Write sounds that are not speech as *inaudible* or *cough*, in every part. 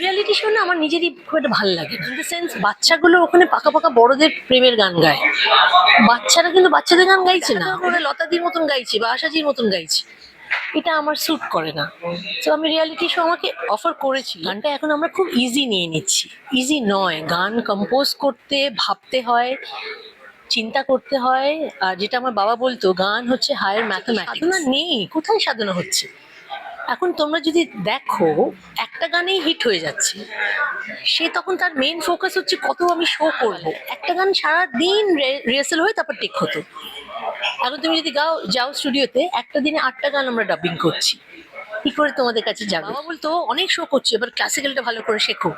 Reality show না আমার নিজেরই খুব একটা ভালো লাগে। ইন দ্য সেন্স বাচ্চাগুলো ওখানে পাকা পাকা বড়দের প্রেমের গান গায়। বাচ্চারা কিন্তু বাচ্চাদের গান গাইছে না। ওরা লতাদির মতন গাইছে বা আশাজির মতন গাইছে। এটা আমার স্যুট করে না। তো আমি রিয়ালিটি শো আমাকে অফার করেছি। গানটা এখন আমরা খুব ইজি নিয়ে নিচ্ছি। ইজি নয়। গান কম্পোজ করতে, ভাবতে হয়, চিন্তা করতে হয়। আর যেটা আমার বাবা বলতো, গান হচ্ছে হায়ার ম্যাথমেটিক্স সাধনা নেই। কোথায় সাধনা হচ্ছে? এখন তোমরা যদি দেখো, একটা গানেই হিট হয়ে যাচ্ছে। সে তখন তার মেন ফোকাস হচ্ছে কত আমি শো করব। একটা গান সারা দিন রিহার্সাল হয়ে তারপর টেক হতো। এখন তুমি যদি গাও, যাও স্টুডিওতে একটা দিনে আটটা গান আমরা ডাবিং করছি। কি করে তোমাদের কাছে যাবে? বাবা বলতো, অনেক শো করছে, এবার ক্লাসিক্যালটা ভালো করে শেখো।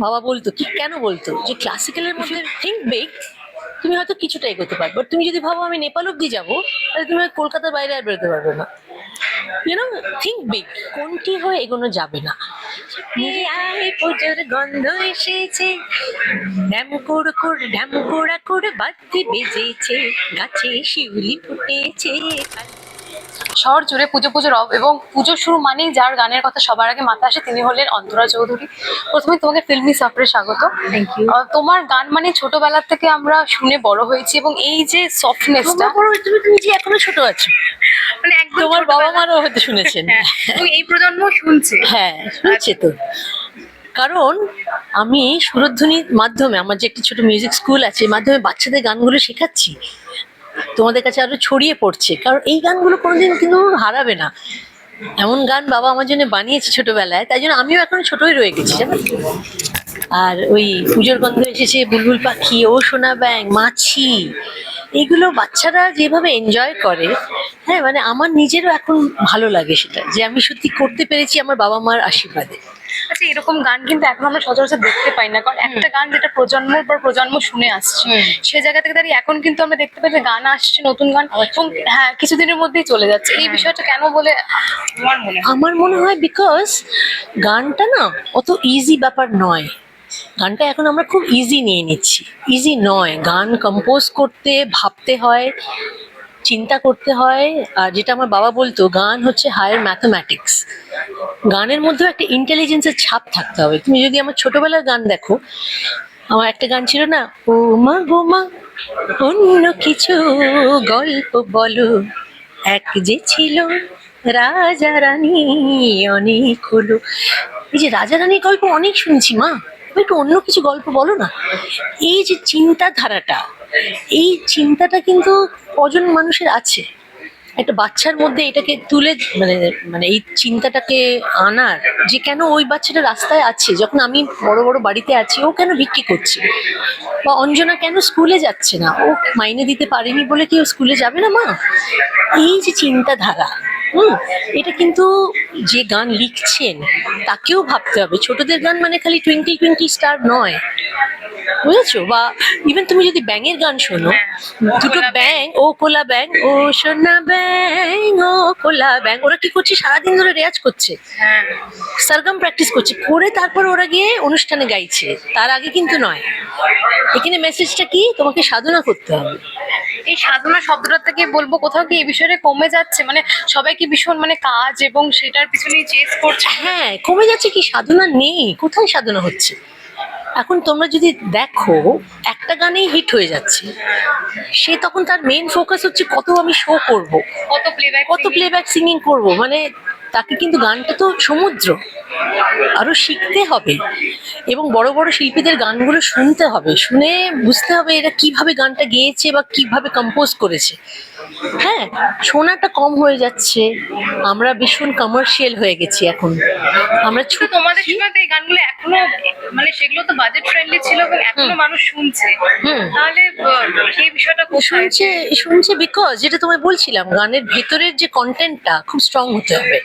বাবা বলতো, কি, কেন বলতো? যে ক্লাসিক্যালের মধ্যে থিঙ্ক বিগ তুমি হয়তো কিছুটা এগোতে পারবে। তুমি যদি ভাবো আমি নেপাল অব্দি যাব, তাহলে তুমি কলকাতার বাইরে আর বেরোতে পারবে না। ইউনো থিঙ্ক বিগ কোনটি হয়ে এগোনো যাবে না? গন্ধ এসেছে। ড্যাম কোড় কোড় ড্যাম কোড়া কোড়, বাতি বেজেছে। গাছে শিউলি ফুটেছে। শহর জুড়ে পুজো পুজো রব এবং পুজো শুরু মানেই যার গানের কথা সবার আগে মাথা আসে তিনি হলেন অন্তরা চৌধুরী। প্রথমে তোমাকে ফিল্মি সফরে স্বাগত। থ্যাংক ইউ তোমার গান মানে ছোটবেলা থেকে আমরা শুনে বড় হয়েছি এবং এই যে সফটনেসটা তুমি তুমি যে এখনও ছোট আছো। মানে একদম তোমার বাবা মারও হয়তো শুনেছেন। হ্যাঁ, এই প্রজন্ম শুনছে। হ্যাঁ শুনছে তো। কারণ আমি সুরধ্বনির মাধ্যমে আমার যে একটি ছোট মিউজিক স্কুল আছে মাধ্যমে বাচ্চাদের গানগুলো শেখাচ্ছি। তোমাদের কাছে আরও ছড়িয়ে পড়ছে। কারণ এই গানগুলো কোনোদিন কিন্তু হারাবে না। এমন গান বাবা আমার জন্য বানিয়েছে ছোটবেলায়, তাই জন্য আমিও এখন ছোটই রয়ে গেছি, জানো? আর ওই পুজোর গন্ধ এসেছে, বুলবুল পাখি, ও সোনা ব্যাং, মাছি, এগুলো বাচ্চারা যেভাবে এনজয় করে হ্যাঁ মানে আমার নিজেরও এখন ভালো লাগে সেটা, যে আমি সত্যি করতে পেরেছি আমার বাবা মার আশীর্বাদে। আচ্ছা এরকম গান কিন্তু এখন আমরা সচরাচর দেখতে পাই না। কারণ একটা গান যেটা প্রজন্মের পর প্রজন্ম শুনে আসছে। সে জায়গা থেকে দাঁড়িয়ে এখন কিন্তু আমরা দেখতে পাই যে গান আসছে নতুন গান এবং হ্যাঁ কিছুদিনের মধ্যেই চলে যাচ্ছে। এই বিষয়টা কেন বলে আমার মনে হয়। আমার মনে হয় বিকজ গানটা না অত ইজি ব্যাপার নয়। গানটা এখন আমরা খুব ইজি নিয়ে নিচ্ছি। ইজি নয়। গান কম্পোজ করতে ভাবতে হয় চিন্তা করতে হয়। আর যেটা আমার বাবা বলতো গান হচ্ছে হায়ার ম্যাথমেটিক্স গানের মধ্যেও একটা ইন্টেলিজেন্সের ছাপ থাকতে হবে। তুমি যদি আমার ছোটবেলার গান দেখো, আমার একটা গান ছিল না, ও মা গো মা, অন্য কিছু গল্প বলো। এক যে ছিল রাজা রানী, অনেক হলো। এই যে রাজা রানীর গল্প অনেক শুনছি মা একটু অন্য কিছু গল্প বলো না। এই যে চিন্তাধারাটা, এই চিন্তাটা কিন্তু কজন মানুষের আছে। একটা বাচ্চার মধ্যে এটাকে তুলে মানে মানে এই চিন্তাটাকে আনার যে কেন ওই বাচ্চাটা রাস্তায় আছে, যখন আমি বড় বড় বাড়িতে আছি, ও কেন বিক্রি করছে? বা অঞ্জনা কেন স্কুলে যাচ্ছে না? ও মাইনে দিতে পারেনি বলে কি ও স্কুলে যাবে না মা? এই যে চিন্তাধারা হুম এটা কিন্তু যে গান লিখছেন তাকেও ভাবতে হবে। ছোটদের গান মানে খালি টুইঙ্কল টুইঙ্কল স্টার নয়। বুঝেছ? বা ইভেন তুমি যদি ব্যাঙের গান শোনো দুটো কোলা ব্যাং ও কোলা ব্যাং ও সোনা ব্যাং ও কোলা ব্যাং ওরা কি করছে? সারাদিন ধরে রেয়াজ করছে। হ্যাঁ। সারগাম প্র্যাকটিস করছে। করে তারপর ওরা গিয়ে অনুষ্ঠানে গাইছে। তার আগে কিন্তু নয়। এখানে মেসেজটা কি? তোমাকে সাধনা করতে হবে। এই সাধনা শব্দটা থেকে বলব কোথাও কি এই বিষয়ে কমে যাচ্ছে? মানে সবাই কি ভীষণ মানে কাজ এবং সেটার পিছনেই চেস করছে? হ্যাঁ কমে যাচ্ছে কি? সাধনা নেই। কোথায় সাধনা হচ্ছে? এখন তোমরা যদি দেখো একটা গানেই হিট হয়ে যাচ্ছে। সে তখন তার মেন ফোকাস হচ্ছে কত আমি শো করব কত প্লেব্যাক কত প্লেব্যাক সিঙ্গিং করব। মানে তাকে কিন্তু গানটা তো সমুদ্র। আরও শিখতে হবে। এবং বড় বড় শিল্পীদের গানগুলো শুনতে হবে। শুনে বুঝতে হবে এরা কীভাবে গানটা গেয়েছে বা কীভাবে কম্পোজ করেছে। হ্যাঁ শোনাটা কম হয়ে যাচ্ছে। আমরা ভীষণ কমার্শিয়াল হয়ে গেছি এখন। আমরা ছোট তোমাদের সময় এই গানগুলো এখনও মানে সেগুলো তো বাজেট ফ্রেন্ডলি ছিল এবং এখনও মানুষ শুনছে। তাহলে সেই বিষয়টা শুনছে শুনছে বিকজ যেটা তোমায় বলছিলাম গানের ভেতরের যে কন্টেন্টটা খুব স্ট্রং হতে হবে।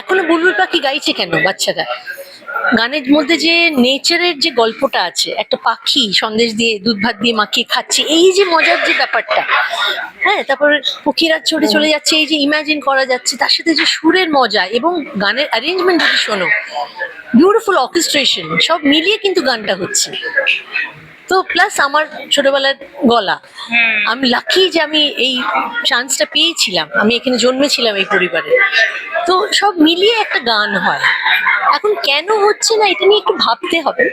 এখনও বুলবুল পাখি গাইছে কেন বাচ্চারা? গানের মধ্যে যে নেচারের যে গল্পটা আছে, একটা পাখি সন্দেশ দিয়ে দুধ ভাত দিয়ে মাখিয়ে খাচ্ছে, এই যে মজার যে ব্যাপারটা হ্যাঁ তারপর পক্ষীরা চড়ে চলে যাচ্ছে, এই যে ইমাজিন করা যাচ্ছে, তার সাথে যে সুরের মজা এবং গানের অ্যারেঞ্জমেন্ট যদি শোনো বিউটিফুল অর্কেস্ট্রেশন সব মিলিয়ে কিন্তু গানটা হচ্ছে। তো প্লাস আমার ছোটবেলার গলা। আমি লাকি যে আমি এই চান্সটা পেয়েছিলাম। আমি এখানে জন্মেছিলাম এই পরিবারে। তো সব মিলিয়ে একটা গান হয়। এখন কেন হচ্ছে না এটা নিয়ে একটু ভাবতে হবে।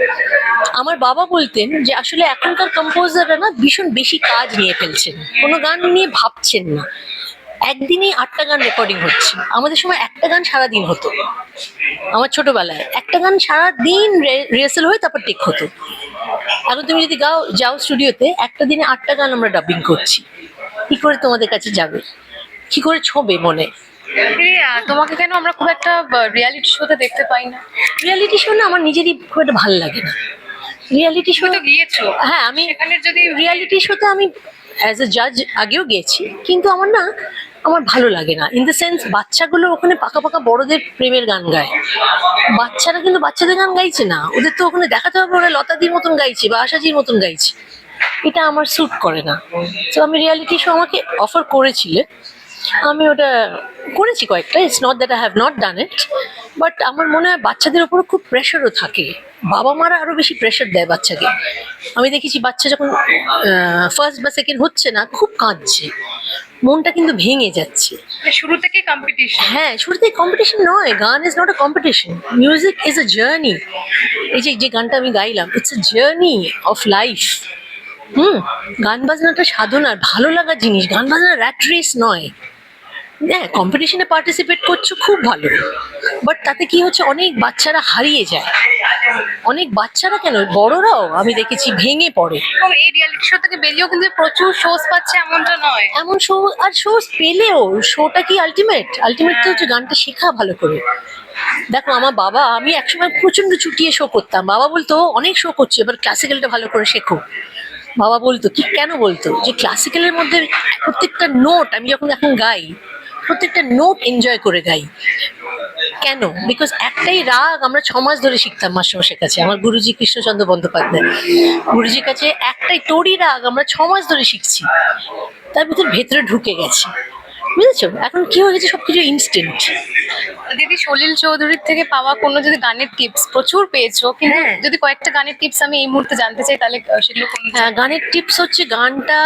আমার বাবা বলতেন যে আসলে এখনকার কম্পোজাররা না ভীষণ বেশি কাজ নিয়ে ফেলছেন। কোনো গান নিয়ে ভাবছেন না। একদিনে আটটা গান রেকর্ডিং হচ্ছে। আমাদের সময় একটা গান সারাদিন হতো। আমার ছোটবেলায়। একটা গান সারাদিন রিহার্সাল হয়ে তারপর টেক হতো। এখন তুমি যদি গাও যাও স্টুডিওতে একটা দিনে আটটা গান আমরা ডাবিং করছি। কি করে তোমাদের কাছে যাবে? কি করে ছোবে মনে? তোমাকে কেন আমরা খুব একটা রিয়ালিটি শোতে দেখতে পাই না? রিয়ালিটি শো না আমার নিজেরই খুব একটা ভালো লাগে না। রিয়ালিটি শো তো গিয়েছো। হ্যাঁ আমি সেখানে যদি রিয়ালিটি শোতে আমি অ্যাজ এ জাজ আগেও গেছি কিন্তু আমার না আমার ভালো লাগে না। ইন দ্য সেন্স বাচ্চাগুলো ওখানে পাকা পাকা বড়দের প্রেমের গান গায়। বাচ্চারা কিন্তু বাচ্চাদের গান গাইছে না। ওদের তো ওখানে দেখাতে হবে, ওরা লতাদির মতন গাইছে বা আশাজির মতন গাইছে। এটা আমার স্যুট করে না। তো আমি রিয়ালিটি শো আমাকে অফার করেছিলে। আমি ওটা করেছি কয়েকটা। It's not that I have not done it but আমার মনে হয় বাচ্চাদের ওপরও খুব প্রেশারও থাকে। বাবা মারা আরও বেশি প্রেশার দেয় বাচ্চাকে। আমি দেখেছি বাচ্চা যখন ফার্স্ট বা সেকেন্ড হচ্ছে না, খুব কাঁদছে। মনটা কিন্তু ভেঙে যাচ্ছে। মানে শুরু থেকে কম্পিটিশন হ্যাঁ শুরুতে কম্পিটিশন নয় গান is not a competition music is a journey এই যে যে গানটা আমি গাইলাম it's a journey of life hmm গান বাজনাটা সাধনার ভালো লাগার জিনিস গান বাজনা র্যাট রেস নয়। হ্যাঁ কম্পিটিশনে পার্টিসিপেট করছ খুব ভালো। বাট তাতে কি হচ্ছে অনেক বাচ্চারা হারিয়ে যায়। অনেক বাচ্চারা কেন? বড়রাও আমি দেখেছি ভেঙে পড়ে। এই রিয়ালিটি শো থেকে বেরিয়েও কিন্তু প্রচুর শোজ পাচ্ছে এমনটা নয়। এমন শো আর শো পেলেও শোটা কি আলটিমেট আলটিমেট তো হচ্ছে গানটা শেখা ভালো করে। দেখো আমার বাবা আমি একসময় প্রচণ্ড চুটিয়ে শো করতাম। বাবা বলতো অনেক শো করছি এবার ক্লাসিক্যালটা ভালো করে শেখো। বাবা বলতো কি কেন বলতো? যে ক্লাসিক্যালের মধ্যে প্রত্যেকটা নোট আমি যখন এখন গাই প্রত্যেকটা নোট এনজয় করে গাই। কেন? বিকজ একটাই রাগ আমরা ছ মাস ধরে শিখতাম মাস্টারমশের কাছে, আমার গুরুজি কৃষ্ণচন্দ্র বন্দ্যোপাধ্যায়। গুরুজির কাছে একটাই তোরই রাগ আমরা ছ মাস ধরে শিখছি। তার ভিতরে ভেতরে ঢুকে গেছে। বুঝেছ? এখন কি হয়ে গেছে সবকিছু ইনস্ট্যান্ট দিদি সলিল চৌধুরীর থেকে পাওয়া কোনো যদি গানের টিপস প্রচুর পেয়েছ কিন্তু হ্যাঁ। যদি কয়েকটা গানের টিপস আমি এই মুহূর্তে জানতে চাই তাহলে সেগুলো হ্যাঁ, গানের টিপস হচ্ছে গানটা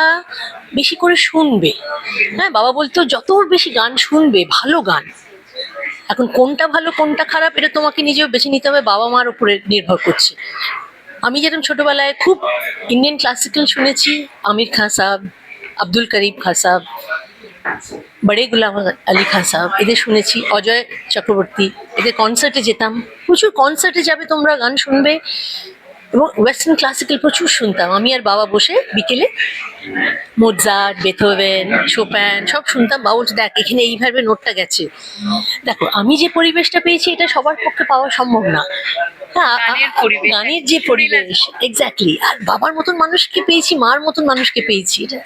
বেশি করে শুনবে। হ্যাঁ বাবা বলতো যত বেশি গান শুনবে ভালো গান। এখন কোনটা ভালো কোনটা খারাপ এটা তোমাকে নিজেও বেছে নিতে হবে বাবা মার উপরে নির্ভর করছে। আমি যেরকম ছোটবেলায় খুব ইন্ডিয়ান ক্লাসিক্যাল শুনেছি আমির খান সাহেব আব্দুল করিম খান সাহেব বড়ে গুলাম আলী খান সাহেব এদের শুনেছি অজয় চক্রবর্তী এদের কনসার্টে যেতাম। প্রচুর কনসার্টে যাবে, তোমরা গান শুনবে। এবং ওয়েস্টার্ন ক্লাসিক্যাল প্রচুর শুনতাম। আমি আর বাবা বসে বিকেলে মোজার্ট বেথোভেন শোপ্যান সব শুনতাম। বাবা বলছে দেখ এখানে এইভাবে নোটটা গেছে। দেখো আমি যে পরিবেশটা পেয়েছি এটা সবার পক্ষে পাওয়া সম্ভব না। হ্যাঁ গানের যে পরিবেশ এক্স্যাক্টলি আর বাবার মতন মানুষকে পেয়েছি মার মতন মানুষকে পেয়েছি। এটা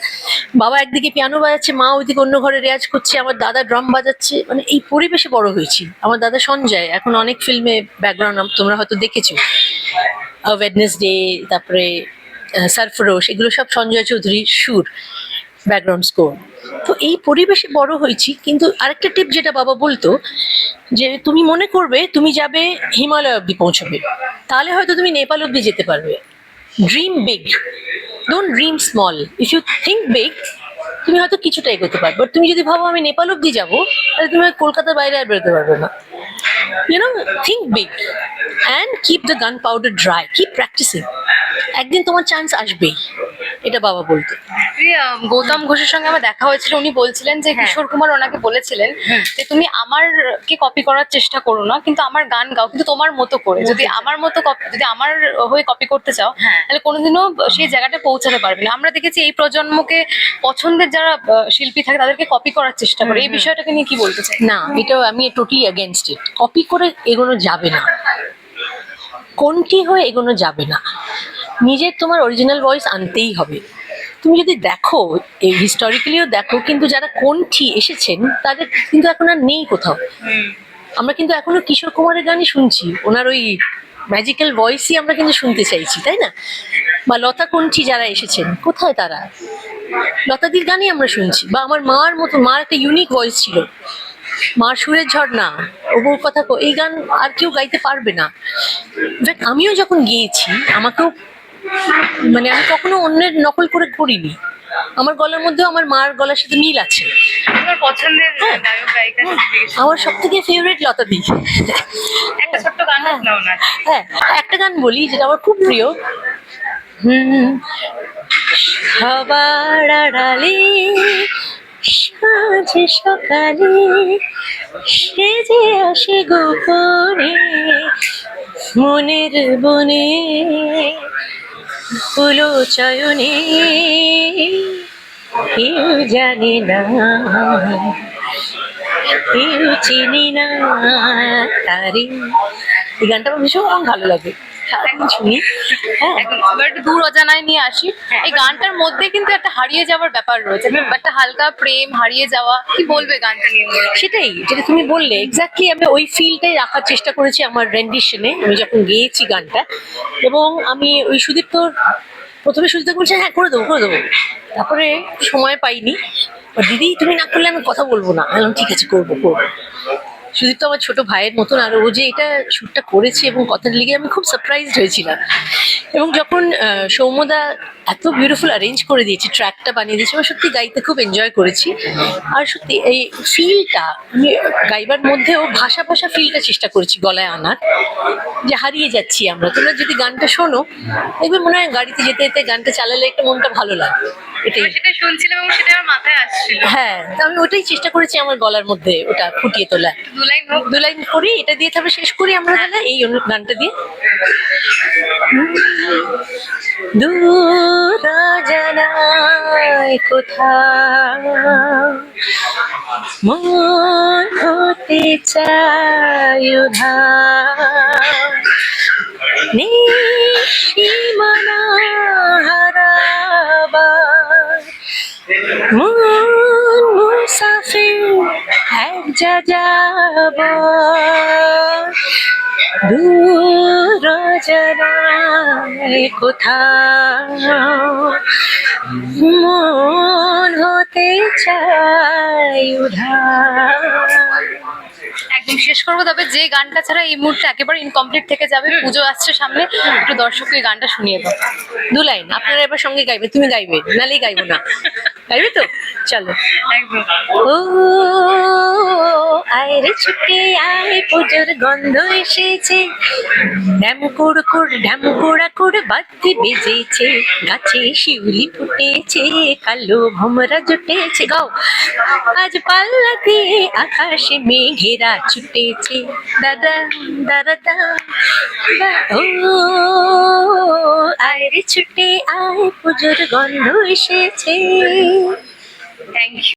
বাবা একদিকে পিয়ানো বাজাচ্ছে মা ওইদিকে অন্য ঘরে রেয়াজ করছে আমার দাদা ড্রাম বাজাচ্ছে। মানে এই পরিবেশে বড় হয়েছি। আমার দাদা সঞ্জয় এখন অনেক ফিল্মে ব্যাকগ্রাউন্ড তোমরা হয়তো দেখেছ। ওয়েডনেসডে তারপরে সরফরোশ এগুলো সব সঞ্জয় চৌধুরীর সুর ব্যাকগ্রাউন্ড স্কোর তো এই পরিবেশে বড় হয়েছি, কিন্তু আরেকটা টিপ যেটা বাবা বলতো, যে তুমি মনে করবে তুমি যাবে হিমালয় অব্দি পৌঁছবে, তাহলে হয়তো তুমি নেপাল অব্দি যেতে পারবে। Dream big don't dream small if you think big তুমি হয়তো কিছুটা এগোতে পারবে তুমি যদি ভাবো আমি নেপাল অব্দি যাব, তাহলে তুমি কলকাতার বাইরে আর বেরোতে পারবে না। You know, think big and keep the powder dry keep practicing একদিন তোমার চান্স আসবেই। এটা বাবা বলতো। গৌতম ঘোষের সঙ্গে আমার দেখা হয়েছিল উনি বলছিলেন যে হ্যাঁ। কিশোর কুমার ওনাকে বলেছিলেন যে তুমি আমার কে কপি করার চেষ্টা করো না কিন্তু আমার গান গাও কিন্তু তোমার মতো করে। যদি আমার মতো copy- যদি আমার হয়ে কপি করতে চাও হ্যাঁ। তাহলে কোনোদিনও সেই জায়গাটা পৌঁছাতে পারবে না। আমরা দেখেছি এই প্রজন্মকে পছন্দের যারা শিল্পী থাকে তাদেরকে কপি করার চেষ্টা করে। এই বিষয়টাকে নিয়ে কি বলতে চাই? না এটা আমি টোটালি এগেনস্ট ইট কপি করে এগোনো যাবে না। কোনটি হয়ে এগোনো যাবে না? নিজের তোমার অরিজিনাল ভয়েস আনতেই হবে। তুমি যদি দেখো, এই হিস্টোরিক্যালিও দেখো, কিন্তু যারা কোনটি এসেছেন, তাদের কিন্তু এখন আর নেই কোথাও। আমরা কিন্তু এখনও কিশোর কুমারের গানই শুনছি। ওনার ওই ম্যাজিক্যাল ভয়েসই আমরা কিন্তু শুনতে চাইছি, তাই না? বা লতা কণ্ঠী যারা এসেছেন, কোথায় তারা? লতাদির গানই আমরা শুনছি। বা আমার মার মতো, মার একটা ইউনিক ভয়েস ছিল। মার সুরের ঝর্ণা, ও বউ কথা এই গান আর কেউ গাইতে পারবে না। আমিও যখন গিয়েছি, আমাকেও মানে আমি কখনো অন্যের নকল করে করিনি আমার গলার মধ্যেও আমার মার গলার সাথে মিল আছে। পছন্দের হ্যাঁ। আমার সব থেকে ফেভারিট লতা দি। একটা ছোট্ট গান হ্যাঁ। একটা গান বলি যেটা আমার খুব প্রিয়। হুম সবার আড়ালে সাঁঝে সকালে সেজে আসে গোপনে মনের বনে। ফুলো চয়নে, কেউ জানে না, কেউ চিনি না তারি। এই গানটা আমার ভীষণ ভালো লাগে। শুনি হ্যাঁ এখন একটু দূর অজানায় নিয়ে আসি। এই গানটার মধ্যে কিন্তু একটা হারিয়ে যাওয়ার ব্যাপার রয়েছে। একটা হালকা প্রেম হারিয়ে যাওয়া কি বলবে গানটা নিয়ে? সেটাই যেটা তুমি বললে এক্স্যাক্টলি আমি ওই ফিলটাই রাখার চেষ্টা করেছি আমার রেন্ডিশনে আমি যখন গেয়েছি গানটা এবং আমি ওই সুদীপ্তর প্রথমে সুদীপ্ত বলছে হ্যাঁ করে দেবো করে দেবো। তারপরে সময় পাইনি। দিদি তুমি না করলে আমি কথা বলব না। আমি ঠিক আছে করব করব। সুদীপ তো আমার ছোট ভাইয়ের মতন, আর ও যে এটা শ্যুটটা করেছে এবং কথাটা লিগে আমি খুব সারপ্রাইজড হয়েছিলাম। এবং যখন সৌম্যদা এত বিউটিফুল অ্যারেঞ্জ করে দিয়েছে ট্র্যাকটা বানিয়ে দিয়েছে, আমি সত্যি গাইতে খুব এনজয় করেছি। আর সত্যি এই ফিলটা আমি গাইবার মধ্যেও ভাষা ভাষা ফিলটা চেষ্টা করেছি গলায় আনার, যে হারিয়ে যাচ্ছি আমরা। তোমরা যদি গানটা শোনো, দেখবে মনে হয় গাড়িতে যেতে যেতে গানটা চালালে একটু মনটা ভালো লাগে। এটাই। সেটা শুনছিলাম এবং সেটা আমার মাথায় আসছিল। হ্যাঁ তো আমি ওটাই চেষ্টা করেছি আমার গলার মধ্যে ওটা ফুটিয়ে তোলা। দু লাইন হোক। দু লাইন করি এটা দিয়ে তারপরে শেষ করি আমরা তাহলে এই গানটা দিয়ে। *laughs* দূর জানায় কোথাও মন হতে চাই উধাও। নিশিমানা যাব দূর জানায় কোথাও। মন হতে চাই উধার একদম শেষ করব, তবে যে গানটা ছাড়া এই মুহূর্তে একেবারে ইনকমপ্লিট থেকে যাবে, পুজো আসছে সামনে, একটু দর্শককে গানটা শুনিয়ে দাও। দু লাইন, আপনারা এবার সঙ্গে গাইবে, তুমি গাইবে নালেই গাইবো না। গাইবে তো? চলো। ও, আয় রে ছুটে, আয়, পুজোর গন্ধ এসেছে। ড্যাম কুড় কুড় ড্যাম কুড়া কুড় বাতি বেজেছে। গাছে শিউলি ফুটেছে, কালো ভমরা জুটেছে। গাও, আজ পাল্লা দিয়ে আকাশে মেঘেরা ছুটেছে দাদা দাদা ও আয় রে ছুটে আয় পুজোর গন্ধ এসেছে থ্যাংক ইউ